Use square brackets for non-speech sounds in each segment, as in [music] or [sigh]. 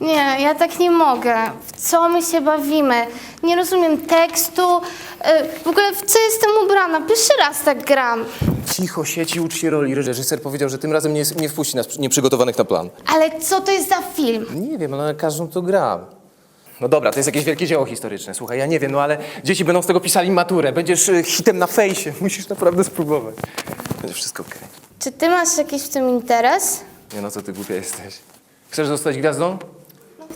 Nie, ja tak nie mogę. W co my się bawimy? Nie rozumiem tekstu. Y, W ogóle w co jestem ubrana? Pierwszy raz tak gram. Cicho sieci, ucz się roli. Reżyser powiedział, że tym razem nie, nie wpuści nas nieprzygotowanych na plan. Ale co to jest za film? Nie wiem, ale każdą to gram. No dobra, to jest jakieś wielkie dzieło historyczne. Słuchaj, ja nie wiem, no ale dzieci będą z tego pisali maturę. Będziesz y, hitem na fejsie. [laughs] Musisz naprawdę spróbować. Będzie wszystko okej. Czy ty masz jakiś w tym interes? Nie no, co ty głupia jesteś. Chcesz zostać gwiazdą?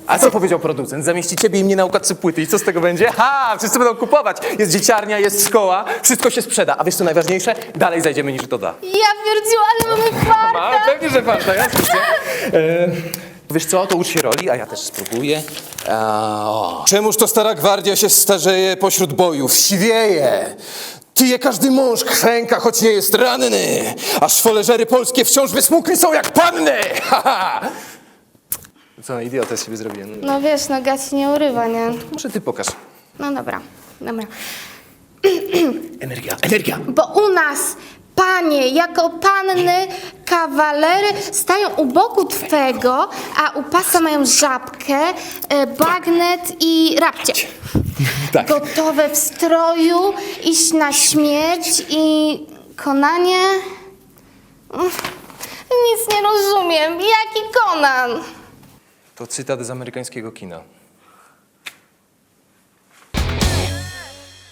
A co powiedział producent? Zamieści ciebie i mnie na układce płyty i co z tego będzie? Ha! Wszyscy będą kupować. Jest dzieciarnia, jest szkoła, wszystko się sprzeda. A wiesz co najważniejsze? Dalej zajdziemy niż to da. Ja pierdziu, ale mamy farta! A, pewnie, że warto, jasne. co? E, wiesz co, to ucz się roli, a ja też spróbuję. A, o. Czemuż to stara gwardia się starzeje pośród bojów, siwieje? Tyje każdy mąż kwęka, choć nie jest ranny, a szwoleżery polskie wciąż wysmukli są jak panny! [laughs] Ha, ha. Co, idiotę z siebie zrobiłem? No wiesz, no gaci nie urywa, nie? Może ty pokaż. No dobra, dobra. Energia, energia! Bo u nas panie jako panny kawalery stają u boku twego, a u pasa mają żabkę, e, bagnet i rapcie. [laughs] Tak. Gotowe w stroju, iść na śmierć i konanie. Uff, Nic nie rozumiem. Jaki konan? To cytat z amerykańskiego kina.